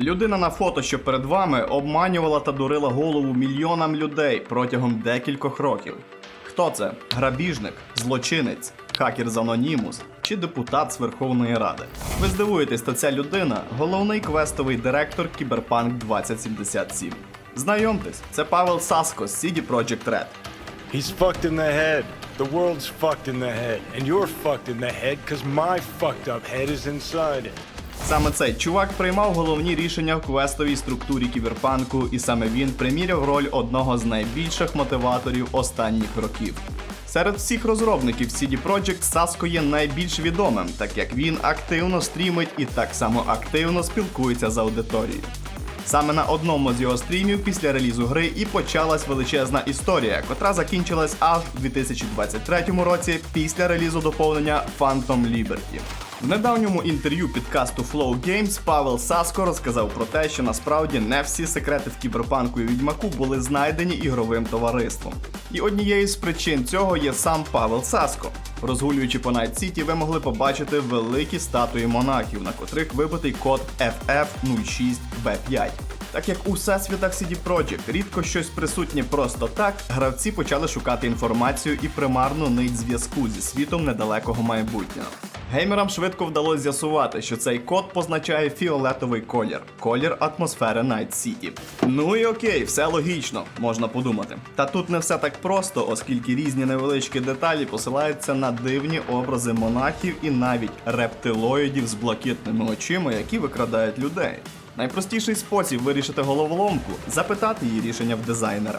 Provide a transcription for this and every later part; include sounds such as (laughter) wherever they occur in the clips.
Людина на фото, що перед вами, обманювала та дурила голову мільйонам людей протягом декількох років. Хто це? Грабіжник, злочинець, хакер з Анонімус чи депутат з Верховної Ради? Ви здивуєтесь, то ця людина головний квестовий директор Кіберпанк 2077. Знайомтесь, це Павел Саско з CD Projekt Red. He's fucked in the head. The world's fucked in the head. And you're fucked in the head because my fucked up head is inside it. Саме цей чувак приймав головні рішення в квестовій структурі кіберпанку, і саме він приміряв роль одного з найбільших мотиваторів останніх років. Серед всіх розробників CD Projekt Саско є найбільш відомим, так як він активно стрімить і так само активно спілкується з аудиторією. Саме на одному з його стрімів після релізу гри і почалась величезна історія, котра закінчилась аж у 2023 році після релізу доповнення Phantom Liberty. В недавньому інтерв'ю підкасту Flow Games Павел Саско розказав про те, що насправді не всі секрети в кіберпанку і відьмаку були знайдені ігровим товариством. І однією з причин цього є сам Павел Саско. Розгулюючи по Night City, ви могли побачити великі статуї монахів, на котрих вибитий код FF06B5. Так як у всесвітах CD Projekt рідко щось присутнє просто так, гравці почали шукати інформацію і примарну нить зв'язку зі світом недалекого майбутнього. Геймерам швидко вдалося з'ясувати, що цей код позначає фіолетовий колір колір атмосфери Night City. Ну і окей, все логічно, можна подумати. Та тут не все так просто, оскільки різні невеличкі деталі посилаються на дивні образи монахів і навіть рептилоїдів з блакитними очима, які викрадають людей. Найпростіший спосіб вирішити головоломку запитати її рішення в дизайнера.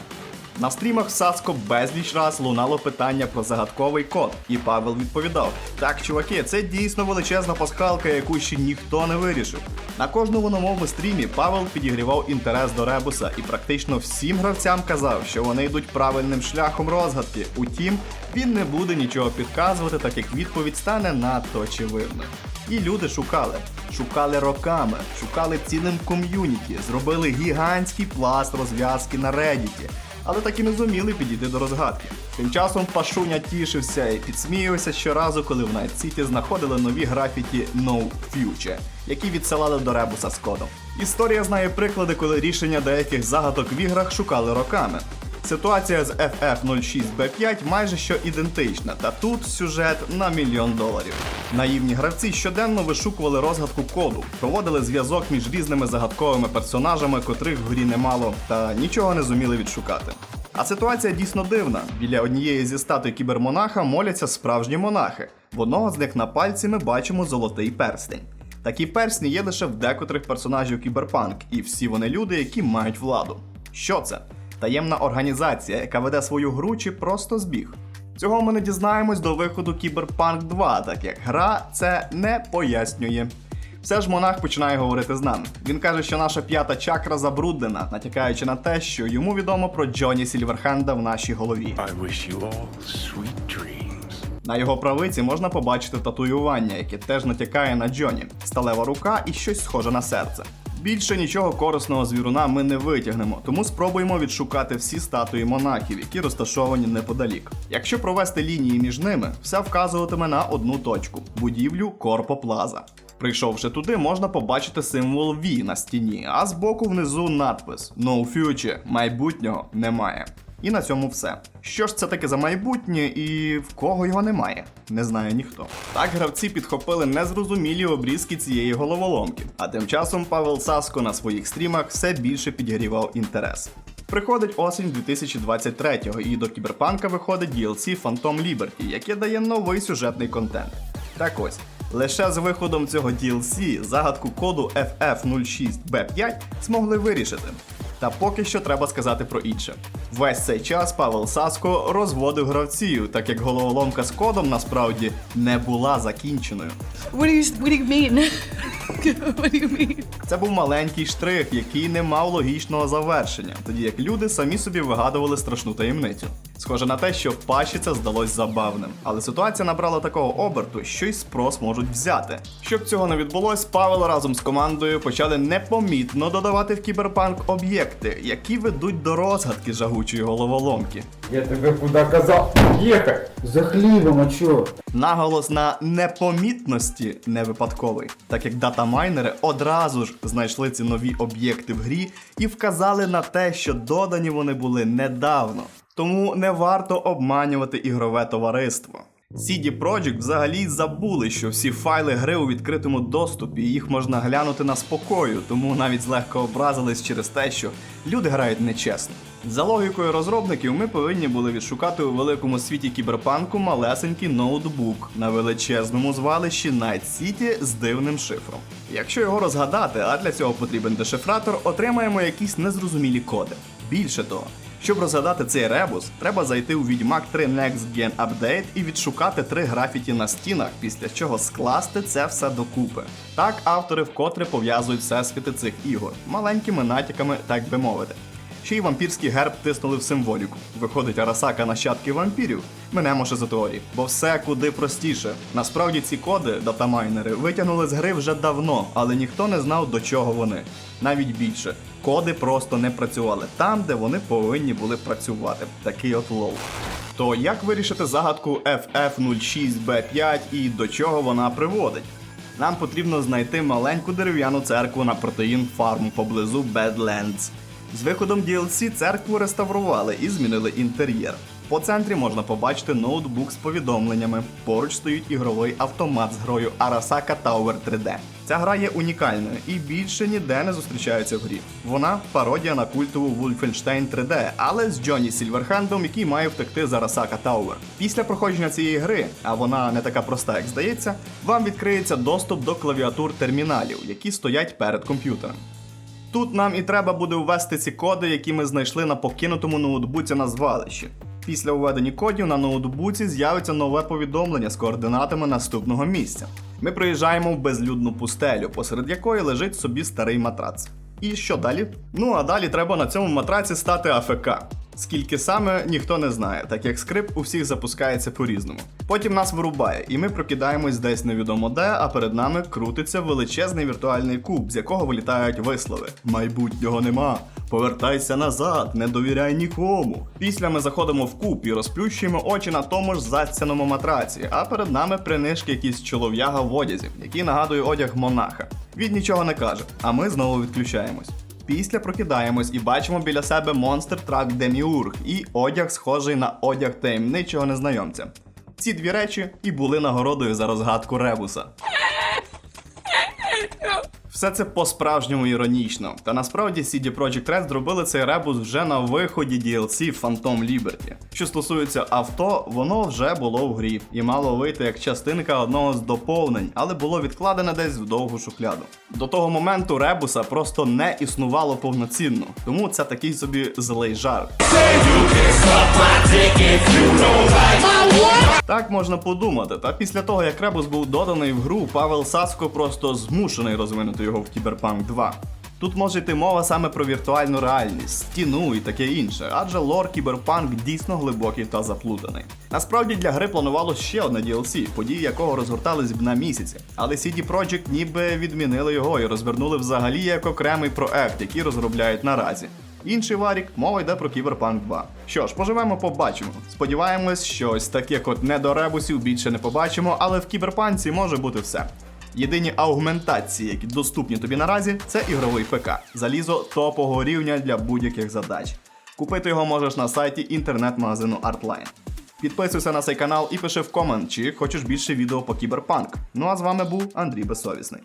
На стрімах Саско безліч раз лунало питання про загадковий код, і Павел відповідав: Так, чуваки, це дійсно величезна пасхалка, яку ще ніхто не вирішив. На кожному новому стрімі Павел підігрівав інтерес до ребуса і практично всім гравцям казав, що вони йдуть правильним шляхом розгадки. Утім, він не буде нічого підказувати, так як відповідь стане надто очевидною. І люди шукали. Шукали роками, шукали цілим ком'юніті, зробили гігантський пласт розв'язки на Reddit, але так і не зуміли підійти до розгадки. Тим часом Пашуня тішився і підсміювався щоразу, коли в Night City знаходили нові графіті No Future, які відсилали до ребуса з кодом. Історія знає приклади, коли рішення деяких загадок в іграх шукали роками. Ситуація з FF06B5 майже що ідентична, та тут сюжет на мільйон доларів. Наївні гравці щоденно вишукували розгадку коду, проводили зв'язок між різними загадковими персонажами, котрих в грі немало, та нічого не зуміли відшукати. А ситуація дійсно дивна. Біля однієї зі статуй кібермонаха моляться справжні монахи. В одного з них на пальці ми бачимо золотий перстень. Такі персні є лише в декотрих персонажів Кіберпанк, і всі вони люди, які мають владу. Що це? Таємна організація, яка веде свою гру чи просто збіг. Цього ми не дізнаємось до виходу Кіберпанк 2, так як гра це не пояснює. Все ж монах починає говорити з нами. Він каже, що наша п'ята чакра забруднена, натякаючи на те, що йому відомо про Джоні Сільверхенда в нашій голові. I wish you all sweet dreams. На його правиці можна побачити татуювання, яке теж натякає на Джоні, сталева рука і щось схоже на серце. Більше нічого корисного з віруна ми не витягнемо, тому спробуємо відшукати всі статуї монахів, які розташовані неподалік. Якщо провести лінії між ними, все вказуватиме на одну точку будівлю Корпо Плаза. Прийшовши туди, можна побачити символ V на стіні, а збоку внизу надпис No Future майбутнього немає. І на цьому все. Що ж це таке за майбутнє і в кого його немає? Не знає ніхто. Так гравці підхопили незрозумілі обрізки цієї головоломки. А тим часом Павел Саско на своїх стрімах все більше підігрівав інтерес. Приходить осінь 2023-го, і до кіберпанка виходить DLC Phantom Liberty, яке дає новий сюжетний контент. Так ось, лише з виходом цього DLC загадку коду FF06B5 змогли вирішити. Та поки що треба сказати про інше. Весь цей час Павел Саско розводив гравців, так як головоломка з кодом насправді не була закінченою. What do you What do you mean? (laughs) what do you mean? Це був маленький штрих, який не мав логічного завершення, тоді як люди самі собі вигадували страшну таємницю. Схоже на те, що Паші це здалось забавним. Але ситуація набрала такого оберту, що й спрос можуть взяти. Щоб цього не відбулось, Павел разом з командою почали непомітно додавати в кіберпанк об'єкти, які ведуть до розгадки жагучої головоломки. Я тебе куда казав ехать? За хлібом, а чо? Наголос на непомітності не випадковий, так як датамайнери одразу ж знайшли ці нові об'єкти в грі і вказали на те, що додані вони були недавно. Тому не варто обманювати ігрове товариство. CD Projekt взагалі забули, що всі файли гри у відкритому доступі, і їх можна глянути на спокою, тому навіть злегка образились через те, що люди грають нечесно. За логікою розробників, ми повинні були відшукати у великому світі кіберпанку малесенький ноутбук на величезному звалищі Night City з дивним шифром. Якщо його розгадати, а для цього потрібен дешифратор, отримаємо якісь незрозумілі коди. Більше того, щоб розгадати цей ребус, треба зайти у Відьмак 3 Next Gen Update і відшукати три графіті на стінах, після чого скласти це все докупи. Так автори вкотре пов'язують всесвіти цих ігор маленькими натяками, так би мовити. Ще й вампірський герб тиснули в символіку. Виходить Арасака нащадки вампірів. Минемо шизоторії, бо все куди простіше. Насправді ці коди, датамайнери, витягнули з гри вже давно, але ніхто не знав до чого вони. Навіть більше, коди просто не працювали там, де вони повинні були працювати. Такий от лол. То як вирішити загадку FF06B5 і до чого вона приводить? Нам потрібно знайти маленьку дерев'яну церкву на протеїн фарм поблизу Badlands. З виходом DLC церкву реставрували і змінили інтер'єр. По центрі можна побачити ноутбук з повідомленнями. Поруч стоїть ігровий автомат з грою Arasaka Tower 3D. Ця гра є унікальною і більше ніде не зустрічається в грі. Вона пародія на культову Wolfenstein 3D, але з Джонні Сільверхендом, який має втекти з Arasaka Tower. Після проходження цієї гри, а вона не така проста, як здається, вам відкриється доступ до клавіатур терміналів, які стоять перед комп'ютером. Тут нам і треба буде ввести ці коди, які ми знайшли на покинутому ноутбуці на звалищі. Після введення кодів на ноутбуці з'явиться нове повідомлення з координатами наступного місця. Ми приїжджаємо в безлюдну пустелю, посеред якої лежить собі старий матрац. І що далі? Ну а далі треба на цьому матраці стати АФК. Скільки саме ніхто не знає, так як скрип у всіх запускається по-різному. Потім нас вирубає, і ми прокидаємось десь невідомо де, а перед нами крутиться величезний віртуальний куб, з якого вилітають вислови. Майбутнього нема. Повертайся назад, не довіряй нікому. Після ми заходимо в куб і розплющуємо очі на тому ж зацяному матраці, а перед нами принишки якийсь чолов'яга в одязі, який нагадує одяг монаха. Він нічого не каже, а ми знову відключаємось. Після прокидаємось і бачимо біля себе монстр трак Деміург і одяг, схожий на одяг таємничого незнайомця. Ці дві речі і були нагородою за розгадку Ребуса. Все це по-справжньому іронічно. Та насправді CD Projekt Red зробили цей ребус вже на виході DLC Phantom Liberty. Що стосується авто, воно вже було в грі і мало вийти як частинка одного з доповнень, але було відкладене десь в довгу шухляду. До того моменту ребуса просто не існувало повноцінно, тому це такий собі злий жарт. Так можна подумати, та після того як Ребус був доданий в гру, Павел Саско просто змушений розвинути його в Кіберпанк 2. Тут може йти мова саме про віртуальну реальність, стіну і таке інше, адже лор Кіберпанк дійсно глибокий та заплутаний. Насправді для гри планувалось ще одне DLC, події якого розгортались б на місяці, але CD Projekt ніби відмінили його і розвернули взагалі як окремий проект, який розробляють наразі. Інший варік, мова йде про Кіберпанк 2. Що ж, поживемо, побачимо. Сподіваємось, що ось таких от недоребусів більше не побачимо, але в кіберпанці може бути все. Єдині аугментації, які доступні тобі наразі, це ігровий ПК. Залізо топового рівня для будь-яких задач. Купити його можеш на сайті інтернет-магазину Artline. Підписуйся на цей канал і пиши в комент, чи хочеш більше відео по кіберпанк. Ну а з вами був Андрій Безсовісний.